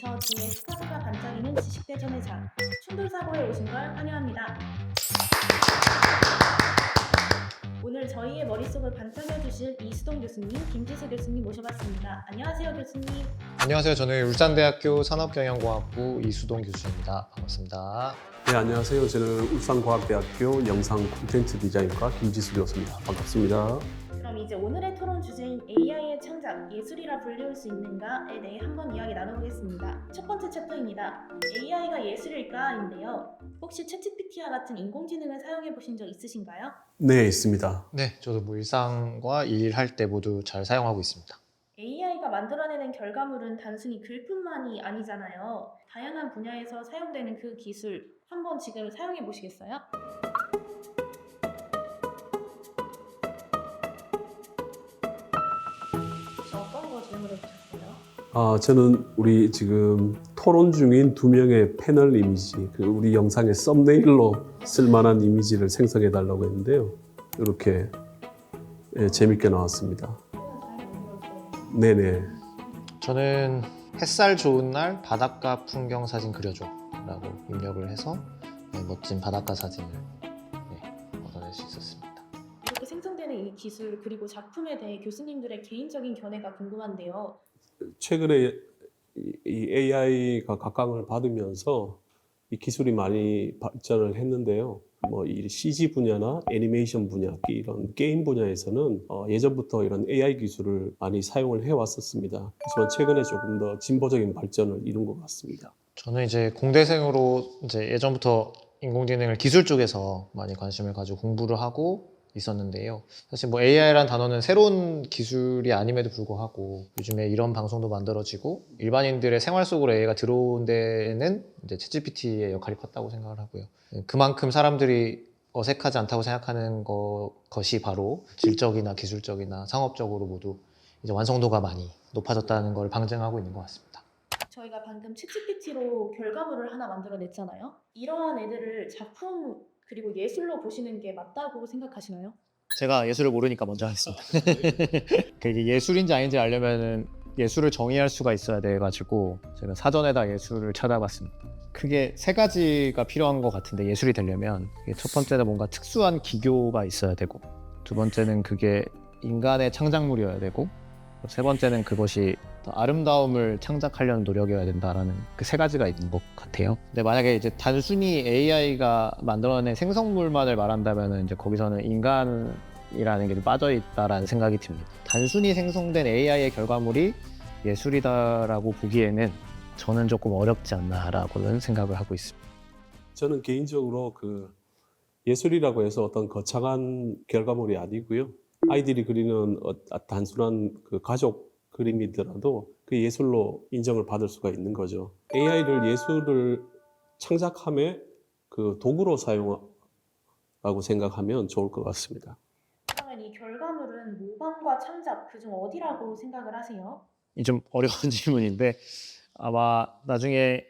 미쳐 뒤에 스카드가 반짝이는 지식대전의 장 충돌사고에 오신 걸 환영합니다. 오늘 저희의 머릿속을 반짝여 주실 이수동 교수님, 김지수 교수님 모셔봤습니다. 안녕하세요 교수님. 안녕하세요. 저는 울산대학교 산업경영공학부 이수동 교수입니다. 반갑습니다. 네, 안녕하세요. 저는 울산과학대학교 영상 콘텐츠 디자인과 김지수 교수입니다. 반갑습니다. 그럼 이제 오늘의 토론 주제인 AI의 창작, 예술이라 불리울 수 있는가에 대해 한번 이야기 나눠보겠습니다. 첫 번째 챕터입니다. AI가 예술일까인데요. 혹시 챗GPT와 같은 인공지능을 사용해 보신 적 있으신가요? 네, 있습니다. 네, 저도 뭐 일상과 일할 때 모두 잘 사용하고 있습니다. AI가 만들어내는 결과물은 단순히 글뿐만이 아니잖아요. 다양한 분야에서 사용되는 그 기술 한번 지금 사용해 보시겠어요? 아, 저는 우리 지금 토론 중인 두 명의 패널 이미지, 그 우리 영상의 썸네일로 쓸만한 이미지를 생성해 달라고 했는데요. 이렇게 예, 재밌게 나왔습니다. 네네. 저는 햇살 좋은 날 바닷가 풍경 사진 그려줘라고 입력을 해서 네, 멋진 바닷가 사진을 네, 얻어낼 수 있었습니다. 이렇게 생성되는 이 기술 그리고 작품에 대해 교수님들의 개인적인 견해가 궁금한데요. 최근에 이- 이 AI가 각광을 받으면서 이 기술이 많이 발전을 했는데요. 뭐 이 CG 분야나 애니메이션 분야, 이런 게임 분야에서는 어, 예전부터 이런 AI 기술을 많이 사용을 해왔었습니다. 하지만 최근에 조금 더 진보적인 발전을 이룬 것 같습니다. 저는 이제 공대생으로 이제 예전부터 인공지능을 기술 쪽에서 많이 관심을 가지고 공부를 하고 있었는데요. 사실 뭐 AI라는 단어는 새로운 기술이 아님에도 불구하고 요즘에 이런 방송도 만들어지고 일반인들의 생활 속으로 AI가 들어온 데에는 이제 챗GPT의 역할이 컸다고 생각을 하고요. 그만큼 사람들이 어색하지 않다고 생각하는 거, 것이 바로 질적이나 기술적이나 상업적으로 모두 이제 완성도가 많이 높아졌다는 걸 방증하고 있는 것 같습니다. 저희가 방금 챗GPT로 결과물을 하나 만들어냈잖아요. 이러한 애들을 작품 그리고 예술로 보시는 게 맞다고 생각하시나요? 제가 예술을 모르니까 먼저 하겠습니다. 그게 예술인지 아닌지 알려면은 예술을 정의할 수가 있어야 돼가지고 제가 사전에다 예술을 찾아봤습니다. 크게 세 가지가 필요한 것 같은데 예술이 되려면 첫 번째는 뭔가 특수한 기교가 있어야 되고 두 번째는 그게 인간의 창작물이어야 되고 세 번째는 그것이 더 아름다움을 창작하려는 노력이어야 된다라는 그 세 가지가 있는 것 같아요. 근데 만약에 이제 단순히 AI가 만들어낸 생성물만을 말한다면은 이제 거기서는 인간 이라는 게좀 빠져 있다라는 생각이 듭니다. 단순히 생성된 AI의 결과물이 예술이다라고 보기에는 저는 조금 어렵지 않나라고는 생각을 하고 있습니다. 저는 개인적으로 그 예술이라고 해서 어떤 거창한 결과물이 아니고요. 아이들이 그리는 어- 단순한 그 가족 그림이더라도 그 예술로 인정을 받을 수가 있는 거죠. AI를 예술을 창작함의 그 도구로 사용하고 생각하면 좋을 것 같습니다. 그러면 이 결과물은 모방과 창작 그중 어디라고 생각을 하세요? 이좀 어려운 질문인데 아마 나중에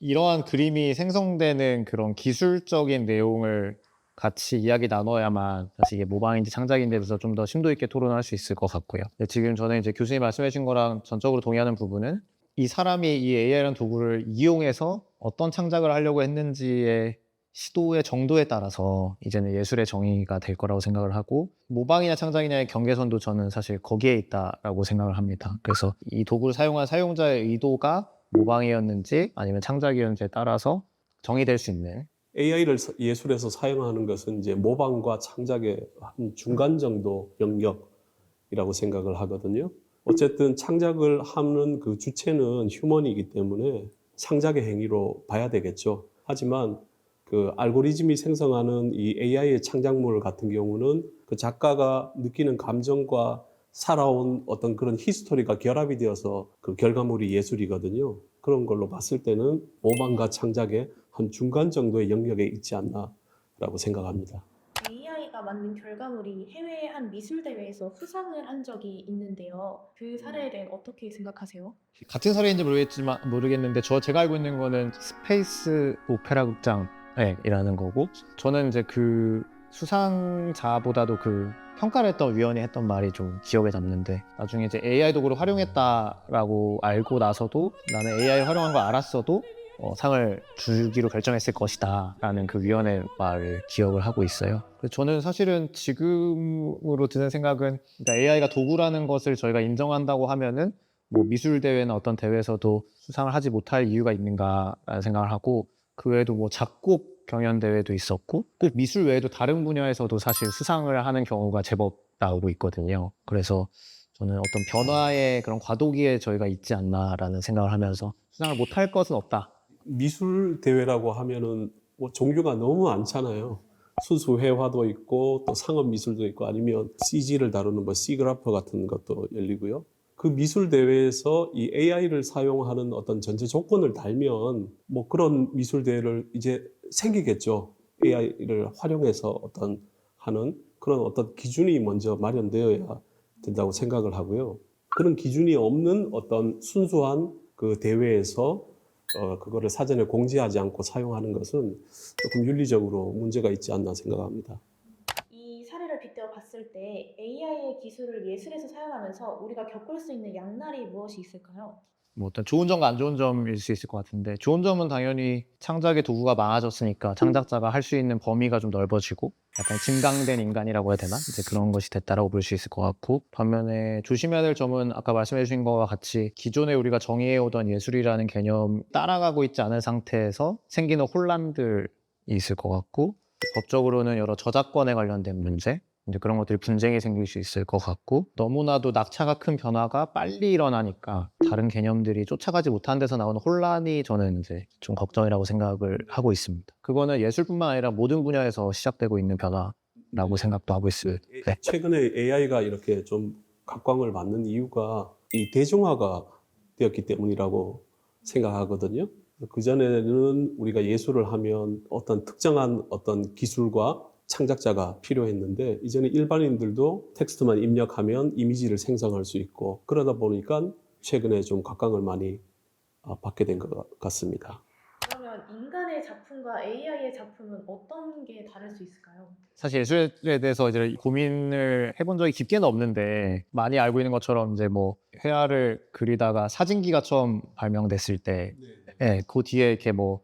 이러한 그림이 생성되는 그런 기술적인 내용을 같이 이야기 나눠야만 사실 이게 모방인지 창작인지 대해서 좀 더 심도 있게 토론할 수 있을 것 같고요. 근데 지금 저는 이제 교수님 말씀해 주신 거랑 전적으로 동의하는 부분은 이 사람이 이 AI라는 도구를 이용해서 어떤 창작을 하려고 했는지의 시도의 정도에 따라서 이제는 예술의 정의가 될 거라고 생각을 하고 모방이냐 창작이냐의 경계선도 저는 사실 거기에 있다라고 생각을 합니다. 그래서 이 도구를 사용한 사용자의 의도가 모방이었는지 아니면 창작이었는지에 따라서 정의될 수 있는 AI를 예술에서 사용하는 것은 이제 모방과 창작의 한 중간 정도 영역이라고 생각을 하거든요. 어쨌든 창작을 하는 그 주체는 휴먼이기 때문에 창작의 행위로 봐야 되겠죠. 하지만 그 알고리즘이 생성하는 이 AI의 창작물 같은 경우는 그 작가가 느끼는 감정과 살아온 어떤 그런 히스토리가 결합이 되어서 그 결과물이 예술이거든요. 그런 걸로 봤을 때는 모방과 창작의 한 중간 정도의 영역에 있지 않나라고 생각합니다. AI가 만든 결과물이 해외의 한 미술 대회에서 수상을 한 적이 있는데요. 그 사례에 대해 어떻게 생각하세요? 같은 사례인지 모르겠지만 모르겠는데 저 제가 알고 있는 거는 스페이스 오페라 극장이라는 거고 저는 이제 그 수상자보다도 그 평가를 했던 위원이 했던 말이 좀 기억에 남는데 나중에 이제 AI 도구를 활용했다라고 알고 나서도 나는 AI 활용한 거 알았어도 어, 상을 주기로 결정했을 것이다라는 그 위원의 말을 기억을 하고 있어요. 그래서 저는 사실은 지금으로 드는 생각은 그러니까 AI가 도구라는 것을 저희가 인정한다고 하면은 뭐 미술 대회나 어떤 대회에서도 수상을 하지 못할 이유가 있는가라는 생각을 하고 그 외에도 뭐 작곡 경연 대회도 있었고 꼭 미술 외에도 다른 분야에서도 사실 수상을 하는 경우가 제법 나오고 있거든요. 그래서 저는 어떤 변화의 그런 과도기에 저희가 있지 않나라는 생각을 하면서 수상을 못할 것은 없다. 미술 대회라고 하면은 뭐 종류가 너무 많잖아요. 수수 회화도 있고 또 상업 미술도 있고 아니면 CG를 다루는 뭐 시그라퍼 같은 것도 열리고요. 그 미술 대회에서 이 AI를 사용하는 어떤 전제 조건을 달면 뭐 그런 미술 대회를 이제 생기겠죠. AI를 활용해서 어떤 하는 그런 어떤 기준이 먼저 마련되어야 된다고 생각을 하고요. 그런 기준이 없는 어떤 순수한 그 대회에서 어, 그거를 사전에 공지하지 않고 사용하는 것은 조금 윤리적으로 문제가 있지 않나 생각합니다. 이 사례를 빗대어 봤을 때 AI의 기술을 예술에서 사용하면서 우리가 겪을 수 있는 양날이 무엇이 있을까요? 뭐 어떤 좋은 점과 안 좋은 점일 수 있을 것 같은데 좋은 점은 당연히 창작의 도구가 많아졌으니까 창작자가 할 수 있는 범위가 좀 넓어지고 약간 증강된 인간이라고 해야 되나? 이제 그런 것이 됐다라고 볼 수 있을 것 같고 반면에 조심해야 될 점은 아까 말씀해 주신 것과 같이 기존에 우리가 정의해 오던 예술이라는 개념 따라가고 있지 않은 상태에서 생기는 혼란들이 있을 것 같고 법적으로는 여러 저작권에 관련된 문제 이제 그런 것들이 분쟁이 생길 수 있을 것 같고 너무나도 낙차가 큰 변화가 빨리 일어나니까 다른 개념들이 쫓아가지 못한 데서 나오는 혼란이 저는 이제 좀 걱정이라고 생각을 하고 있습니다. 그거는 예술뿐만 아니라 모든 분야에서 시작되고 있는 변화라고 생각도 하고 있어요. 네. 최근에 AI가 이렇게 좀 각광을 받는 이유가 이 대중화가 되었기 때문이라고 생각하거든요. 그 전에는 우리가 예술을 하면 어떤 특정한 어떤 기술과 창작자가 필요했는데 이제는 일반인들도 텍스트만 입력하면 이미지를 생성할 수 있고 그러다 보니까 최근에 좀 각광을 많이 아, 받게 된 것 같습니다. 그러면 인간의 작품과 AI의 작품은 어떤 게 다를 수 있을까요? 사실 예술에 대해서 이제 고민을 해본 적이 깊게는 없는데 많이 알고 있는 것처럼 이제 뭐 회화를 그리다가 사진기가 처음 발명됐을 때, 예, 그 뒤에 이렇게 뭐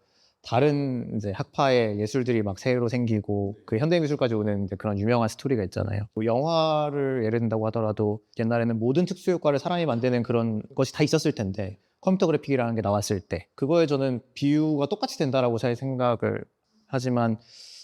다른 이제 학파의 예술들이 막 새로 생기고 그 현대 미술까지 오는 이제 그런 유명한 스토리가 있잖아요. 뭐 영화를 예를 든다고 하더라도 옛날에는 모든 특수 효과를 사람이 만드는 그런 것이 다 있었을 텐데 컴퓨터 그래픽이라는 게 나왔을 때 그거에 저는 비유가 똑같이 된다라고 잘 생각을 하지만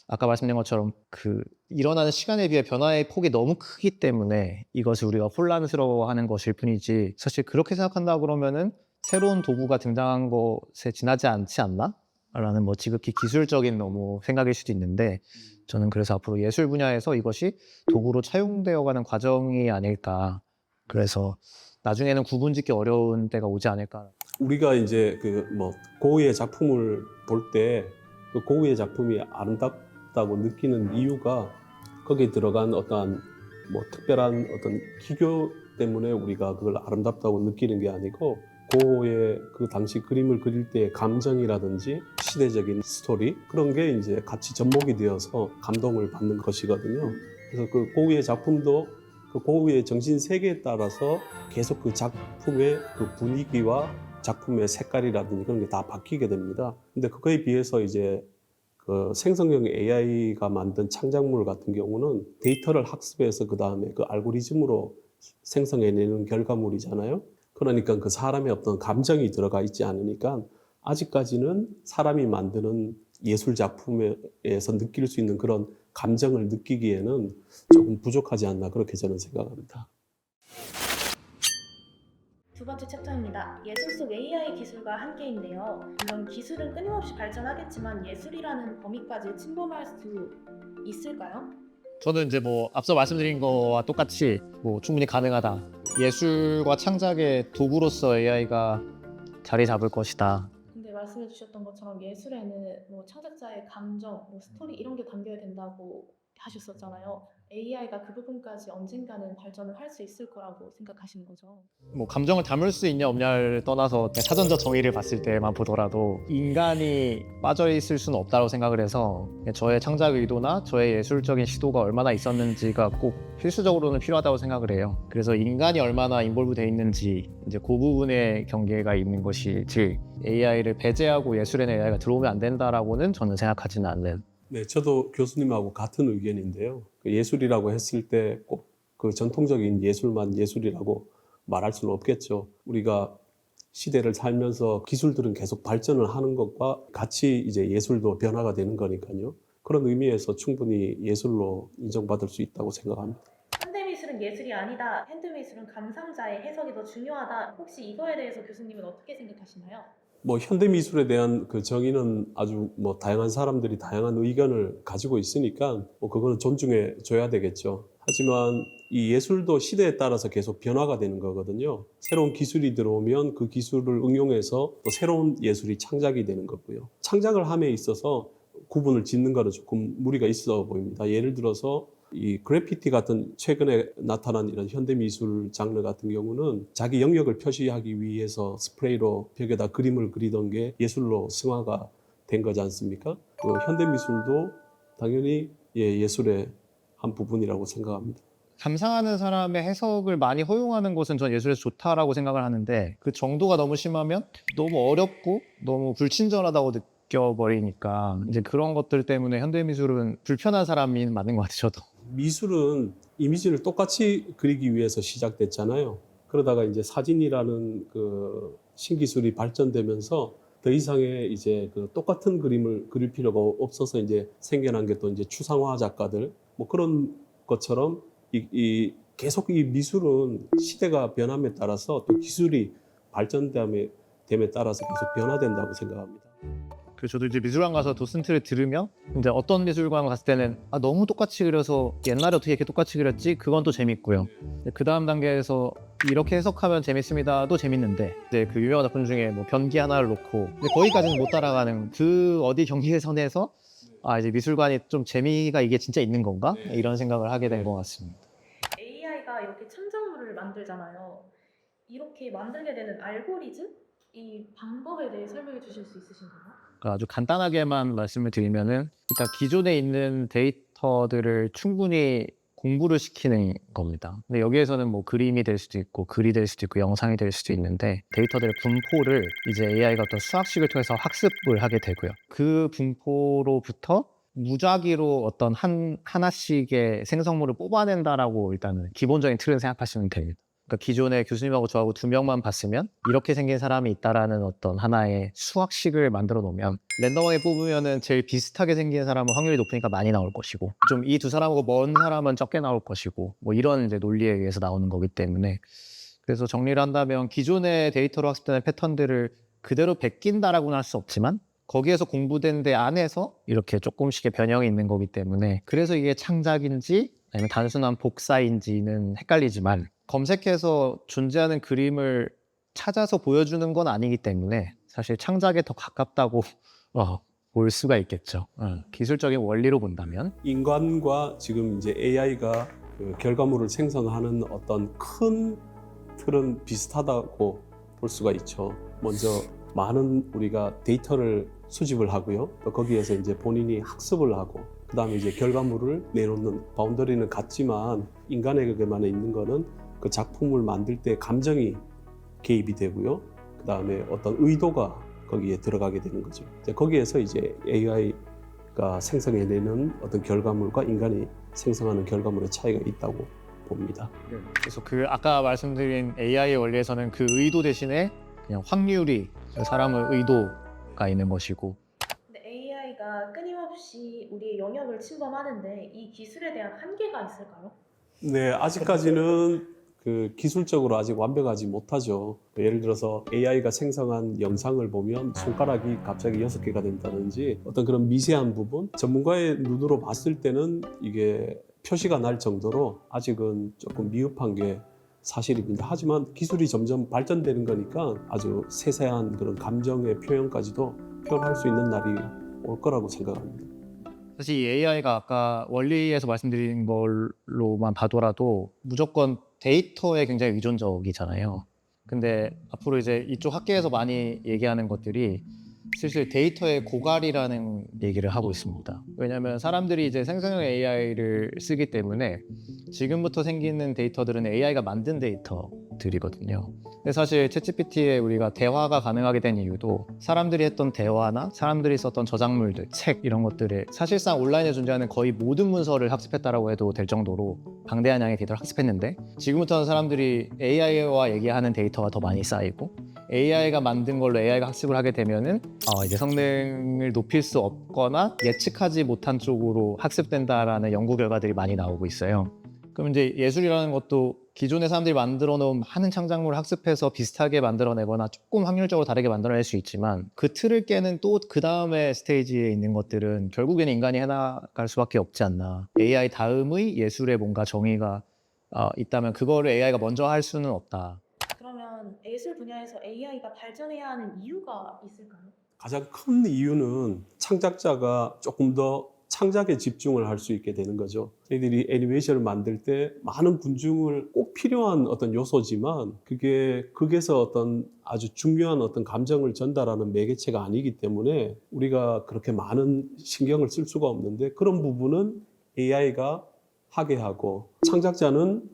아까 말씀드린 것처럼 그 일어나는 시간에 비해 변화의 폭이 너무 크기 때문에 이것을 우리가 혼란스러워하는 것일 뿐이지 사실 그렇게 생각한다 그러면은 새로운 도구가 등장한 것에 지나지 않지 않나? 라는 뭐 지극히 기술적인 너무 생각일 수도 있는데 저는 그래서 앞으로 예술 분야에서 이것이 도구로 차용되어가는 과정이 아닐까. 그래서 나중에는 구분짓기 어려운 때가 오지 않을까. 우리가 이제 그 뭐 고흐의 작품을 볼 때 그 고흐의 작품이 아름답다고 느끼는 이유가 거기에 들어간 어떠한 뭐 특별한 어떤 기교 때문에 우리가 그걸 아름답다고 느끼는 게 아니고 고흐의 그 당시 그림을 그릴 때의 감정이라든지 시대적인 스토리 그런 게 이제 같이 접목이 되어서 감동을 받는 것이거든요. 그래서 그 고흐의 작품도 그 고흐의 정신 세계에 따라서 계속 그 작품의 그 분위기와 작품의 색깔이라든지 그런 게 다 바뀌게 됩니다. 근데 그거에 비해서 이제 그 생성형 AI가 만든 창작물 같은 경우는 데이터를 학습해서 그 다음에 그 알고리즘으로 생성해내는 결과물이잖아요. 그러니까 그 사람의 어떤 감정이 들어가 있지 않으니까 아직까지는 사람이 만드는 예술 작품에서 느낄 수 있는 그런 감정을 느끼기에는 조금 부족하지 않나 그렇게 저는 생각합니다. 두 번째 챕터입니다. 예술 속 AI 기술과 함께인데요. 물론 기술은 끊임없이 발전하겠지만 예술이라는 범위까지 침범할 수 있을까요? 저는 이제 뭐 앞서 말씀드린 거와 똑같이 뭐 충분히 가능하다. 예술과 창작의 도구로서 AI가 자리 잡을 것이다. 근데 말씀해 주셨던 것처럼 예술에는 뭐 창작자의 감정, 뭐 스토리 이런 게 담겨야 된다고 하셨었잖아요. AI가 그 부분까지 언젠가는 발전을 할 수 있을 거라고 생각하시는 거죠. 뭐 감정을 담을 수 있냐 없냐를 떠나서 사전적 정의를 봤을 때만 보더라도 인간이 빠져 있을 수는 없다고 생각을 해서 저의 창작 의도나 저의 예술적인 시도가 얼마나 있었는지가 꼭 필수적으로는 필요하다고 생각을 해요. 그래서 인간이 얼마나 인볼브 돼 있는지 이제 그 부분의 경계가 있는 것이 즉 AI를 배제하고 예술에는 AI가 들어오면 안 된다라고는 저는 생각하지는 않는 네, 저도 교수님하고 같은 의견인데요. 그 예술이라고 했을 때 꼭 그 전통적인 예술만 예술이라고 말할 수는 없겠죠. 우리가 시대를 살면서 기술들은 계속 발전을 하는 것과 같이 이제 예술도 변화가 되는 거니까요. 그런 의미에서 충분히 예술로 인정받을 수 있다고 생각합니다. 현대미술은 예술이 아니다. 핸드미술은 감상자의 해석이 더 중요하다. 혹시 이거에 대해서 교수님은 어떻게 생각하시나요? 뭐 현대 미술에 대한 그 정의는 아주 뭐 다양한 사람들이 다양한 의견을 가지고 있으니까 뭐 그거는 존중해 줘야 되겠죠. 하지만 이 예술도 시대에 따라서 계속 변화가 되는 거거든요. 새로운 기술이 들어오면 그 기술을 응용해서 또 새로운 예술이 창작이 되는 거고요. 창작을 함에 있어서 구분을 짓는 거는 조금 무리가 있어 보입니다. 예를 들어서 이 그래피티 같은 최근에 나타난 이런 현대 미술 장르 같은 경우는 자기 영역을 표시하기 위해서 스프레이로 벽에다 그림을 그리던 게 예술로 승화가 된 거지 않습니까? 그 현대 미술도 당연히 예, 예술의 한 부분이라고 생각합니다. 감상하는 사람의 해석을 많이 허용하는 것은 전 예술에서 좋다라고 생각을 하는데 그 정도가 너무 심하면 너무 어렵고 너무 불친절하다고 느껴 버리니까 이제 그런 것들 때문에 현대 미술은 불편한 사람이 맞는 것 같아요 저도 미술은 이미지를 똑같이 그리기 위해서 시작됐잖아요. 그러다가 이제 사진이라는 그 신기술이 발전되면서 더 이상의 이제 그 똑같은 그림을 그릴 필요가 없어서 이제 생겨난 게 또 이제 추상화 작가들 뭐 그런 것처럼 이, 이 계속 이 미술은 시대가 변함에 따라서 또 기술이 발전됨에 됨에 따라서 계속 변화된다고 생각합니다. 그래서 저도 이제 미술관 가서 도슨트를 들으면 이제 어떤 미술관 갔을 때는 아 너무 똑같이 그려서 옛날에 어떻게 이렇게 똑같이 그렸지 그건 또 재밌고요 그 다음 단계에서 이렇게 해석하면 재밌습니다도 재밌는데 이제 그 유명한 작품 중에 뭐 변기 하나를 놓고 근데 거기까지는 못 따라가는 그 어디 경계선에서 아 이제 미술관이 좀 재미가 이게 진짜 있는 건가 이런 생각을 하게 된 것 같습니다. AI가 이렇게 창작물을 만들잖아요. 이렇게 만들게 되는 알고리즘? 이 방법에 대해 설명해 주실 수 있으신가요? 그러니까 아주 간단하게만 말씀을 드리면은 일단 기존에 있는 데이터들을 충분히 공부를 시키는 겁니다. 근데 여기에서는 뭐 그림이 될 수도 있고 글이 될 수도 있고 영상이 될 수도 있는데 데이터들의 분포를 이제 AI가 어떤 수학식을 통해서 학습을 하게 되고요. 그 분포로부터 무작위로 어떤 한 하나씩의 생성물을 뽑아낸다라고 일단은 기본적인 틀은 생각하시면 됩니다. 그러니까 기존에 교수님하고 저하고 두 명만 봤으면 이렇게 생긴 사람이 있다라는 어떤 하나의 수학식을 만들어 놓으면 랜덤하게 뽑으면은 제일 비슷하게 생긴 사람은 확률이 높으니까 많이 나올 것이고 좀 이 두 사람하고 먼 사람은 적게 나올 것이고 뭐 이런 이제 논리에 의해서 나오는 거기 때문에 그래서 정리를 한다면 기존의 데이터로 학습되는 패턴들을 그대로 베낀다라고는 할 수 없지만 거기에서 공부된 데 안에서 이렇게 조금씩의 변형이 있는 거기 때문에 그래서 이게 창작인지 아니면 단순한 복사인지는 헷갈리지만 검색해서 존재하는 그림을 찾아서 보여주는 건 아니기 때문에 사실 창작에 더 가깝다고 어, 볼 수가 있겠죠. 어, 기술적인 원리로 본다면 인간과 지금 이제 AI가 그 결과물을 생성하는 어떤 큰 틀은 비슷하다고 볼 수가 있죠. 먼저 많은 우리가 데이터를 수집을 하고요. 또 거기에서 이제 본인이 학습을 하고 그 다음에 이제 결과물을 내놓는 바운더리는 같지만 인간에게만 있는 거는 그 작품을 만들 때 감정이 개입이 되고요. 그 다음에 어떤 의도가 거기에 들어가게 되는 거죠. 이제 거기에서 이제 AI가 생성해내는 어떤 결과물과 인간이 생성하는 결과물의 차이가 있다고 봅니다. 그래서 그 아까 말씀드린 AI의 원리에서는 그 의도 대신에 그냥 확률이 사람의 의도가 있는 것이고 근데 AI가 끊임없이 우리의 영역을 침범하는데 이 기술에 대한 한계가 있을까요? 네, 아직까지는 그 기술적으로 아직 완벽하지 못하죠. 예를 들어서 AI가 생성한 영상을 보면 손가락이 갑자기 여섯 개가 된다든지 어떤 그런 미세한 부분, 전문가의 눈으로 봤을 때는 이게 표시가 날 정도로 아직은 조금 미흡한 게 사실입니다. 하지만 기술이 점점 발전되는 거니까 아주 세세한 그런 감정의 표현까지도 표현할 수 있는 날이 올 거라고 생각합니다. 사실 이 AI가 아까 원리에서 말씀드린 걸로만 봐더라도 무조건 데이터에 굉장히 의존적이잖아요. 근데 앞으로 이제 이쪽 학계에서 많이 얘기하는 것들이 슬슬 데이터의 고갈이라는 얘기를 하고 있습니다. 왜냐하면 사람들이 이제 생성형 AI를 쓰기 때문에 지금부터 생기는 데이터들은 AI가 만든 데이터 들이거든요. 근데 사실 챗GPT에 우리가 대화가 가능하게 된 이유도 사람들이 했던 대화나 사람들이 썼던 저작물들, 책 이런 것들에 사실상 온라인에 존재하는 거의 모든 문서를 학습했다라고 해도 될 정도로 방대한 양의 데이터를 학습했는데 지금부터는 사람들이 AI와 얘기하는 데이터가 더 많이 쌓이고 AI가 만든 걸로 AI가 학습을 하게 되면은 어, 이제 성능을 높일 수 없거나 예측하지 못한 쪽으로 학습된다라는 연구 결과들이 많이 나오고 있어요. 그럼 이제 예술이라는 것도 기존의 사람들이 만들어 놓은 많은 창작물을 학습해서 비슷하게 만들어내거나 조금 확률적으로 다르게 만들어낼 수 있지만 그 틀을 깨는 또 그 다음에 스테이지에 있는 것들은 결국에는 인간이 해나갈 수밖에 없지 않나. AI 다음의 예술에 뭔가 정의가 어, 있다면 그거를 AI가 먼저 할 수는 없다. 그러면 예술 분야에서 AI가 발전해야 하는 이유가 있을까요? 가장 큰 이유는 창작자가 조금 더 창작에 집중을 할 수 있게 되는 거죠. 저희들이 애니메이션을 만들 때 많은 분중을 꼭 필요한 어떤 요소지만 그게 극에서 어떤 아주 중요한 어떤 감정을 전달하는 매개체가 아니기 때문에 우리가 그렇게 많은 신경을 쓸 수가 없는데 그런 부분은 AI가 하게 하고 창작자는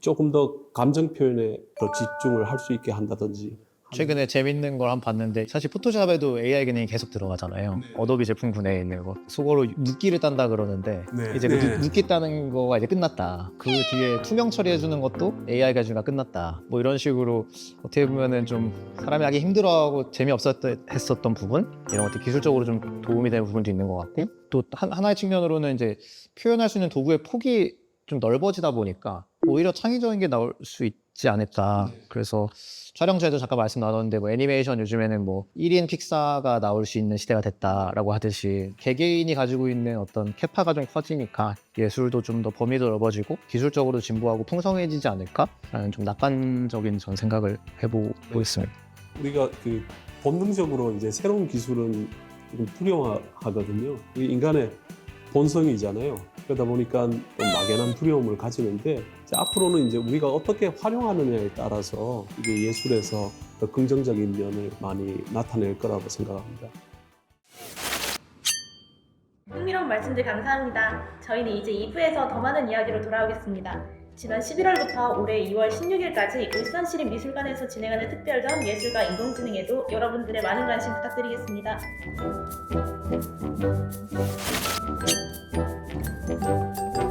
조금 더 감정 표현에 더 집중을 할 수 있게 한다든지 최근에 재밌는 걸 한 번 봤는데 사실 포토샵에도 AI 기능이 계속 들어가잖아요. 어도비 제품 군에 있는 거. 속어로 눕기를 딴다 그러는데 네. 이제 네. 그 눕기 따는 거가 이제 끝났다. 그 뒤에 투명 처리해 주는 것도 AI가 주가 끝났다. 뭐 이런 식으로 어떻게 보면은 좀 사람이 하기 힘들어하고 재미없었던 했었던 부분 이런 것들 기술적으로 좀 도움이 되는 부분도 있는 것 같고 또 한, 하나의 측면으로는 이제 표현할 수 있는 도구의 폭이 좀 넓어지다 보니까 오히려 창의적인 게 나올 수 있지 않을까. 그래서 촬영 전에도 잠깐 말씀 나눴는데 뭐 애니메이션 요즘에는 뭐 1인 픽사가 나올 수 있는 시대가 됐다라고 하듯이 개개인이 가지고 있는 어떤 캐파가 좀 커지니까 예술도 좀 더 범위도 넓어지고 기술적으로 진보하고 풍성해지지 않을까라는 좀 낙관적인 전 생각을 해보고 있습니다. 우리가 그 본능적으로 이제 새로운 기술은 조금 두려워하거든요. 이게 인간의 본성이잖아요. 그러다 보니까 좀 막연한 두려움을 가지는데 이제 앞으로는 이제 우리가 어떻게 활용하느냐에 따라서 이게 예술에서 더 긍정적인 면을 많이 나타낼 거라고 생각합니다. 흥미로운 말씀들 감사합니다. 저희는 이제 2부에서 더 많은 이야기로 돌아오겠습니다. 지난 11월부터 올해 2월 16일까지 울산시립미술관에서 진행하는 특별전 예술과 인공지능에도 여러분들의 많은 관심 부탁드리겠습니다. Mm-hmm.